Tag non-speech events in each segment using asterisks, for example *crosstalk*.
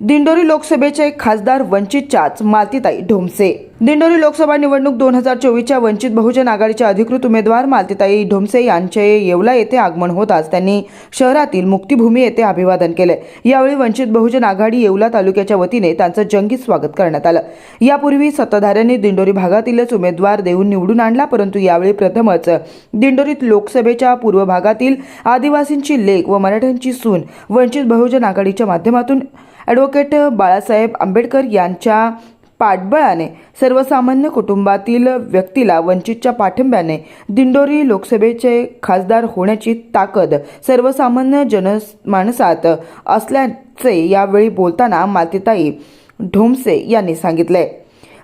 दिंडोरी लोकसभेचे खासदार वंचितच्याच मालतीताई ढोमसे. दिंडोरी लोकसभा निवडणूक दोन हजार चोवीसच्या वंचित बहुजन आघाडीच्या अधिकृत उमेदवार मालतीताई ढोमसे यांचे येवला येथे आगमन होताच त्यांनी शहरातील मुक्तिभूमी येथे अभिवादन केले. यावेळी वंचित बहुजन आघाडी येवला तालुक्याच्या वतीने त्यांचं जंगी स्वागत करण्यात आलं. यापूर्वी सत्ताधाऱ्यांनी दिंडोरी भागातीलच उमेदवार देऊन निवडून आणला परंतु यावेळी प्रथमच दिंडोरीत लोकसभेच्या पूर्व भागातील आदिवासींची लेख व मराठ्यांची सून वंचित बहुजन आघाडीच्या माध्यमातून ॲडव्होकेट बाळासाहेब आंबेडकर यांच्या पाठबळाने सर्वसामान्य कुटुंबातील व्यक्तीला वंचितच्या पाठिंब्याने दिंडोरी लोकसभेचे खासदार होण्याची ताकद सर्वसामान्य जनमानसात असल्याचे यावेळी बोलताना मालतीताई ढोमसे यांनी सांगितले.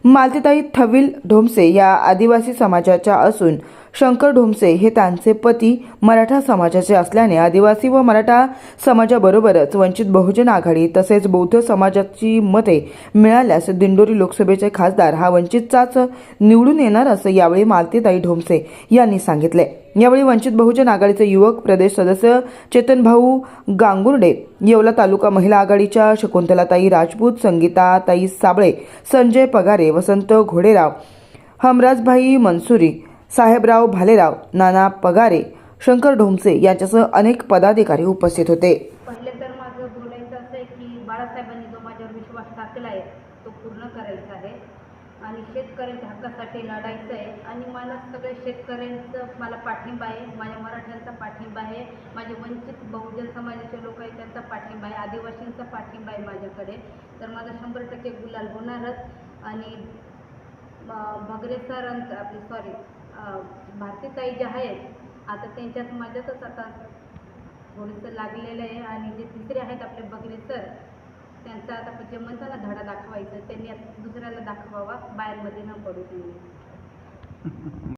मालतीताई थविल ढोमसे या आदिवासी समाजाच्या असून शंकर ढोमसे हे त्यांचे पती मराठा समाजाचे असल्याने आदिवासी व मराठा समाजाबरोबरच वंचित बहुजन आघाडी तसेच बौद्ध समाजाची मते मिळाल्यास दिंडोरी लोकसभेचे खासदार हा वंचितचाच निवडून येणार असं यावेळी मालतीताई ढोमसे यांनी सांगितले. यावेळी वंचित बहुजन आघाडीचे युवक प्रदेश सदस्य चेतनभाऊ गांगुर्डे येवला तालुका महिला आघाडीच्या शकुंतलाताई राजपूत संगीताताई साबळे संजय पगारे वसंत घोडेराव हमराजभाई मनसुरी साहेबराव भालेराव नाना पगारे शंकर ढोमसे यांच्यासह अनेक पदाधिकारी उपस्थित होते. पहिले तर माझं बोलायचं असं आहे की बाळासाहेबांनी जो माझ्यावर विश्वास टाकला आहे तो पूर्ण करायचा आहे. आणि शेतकऱ्यांच्या हक्कासाठी लढायचं आहे. आणि मला सगळ्या शेतकऱ्यांचं मला पाठिंबा आहे. माझ्या मराठ्यांचा पाठिंबा आहे. माझे वंचित बहुजन समाजाचे लोक आहेत त्यांचा पाठिंबा आहे. आदिवासींचा पाठिंबा आहे माझ्याकडे. तर माझा शंभर टक्के गुलाल होणारच. आणि अं, भगरे सरांचं आपले सॉरी भारतीताई ज्या आहेत आता त्यांच्यात माझ्यातच आता थोडंसं लागलेलं आहे आणि जे तिसरे आहेत आपले बगरे सर त्यांचा आता जे म्हणताना धडा दाखवायचा त्यांनी आता दुसऱ्याला दाखवावा बाहेरमध्ये न पडू त्यांनी *laughs*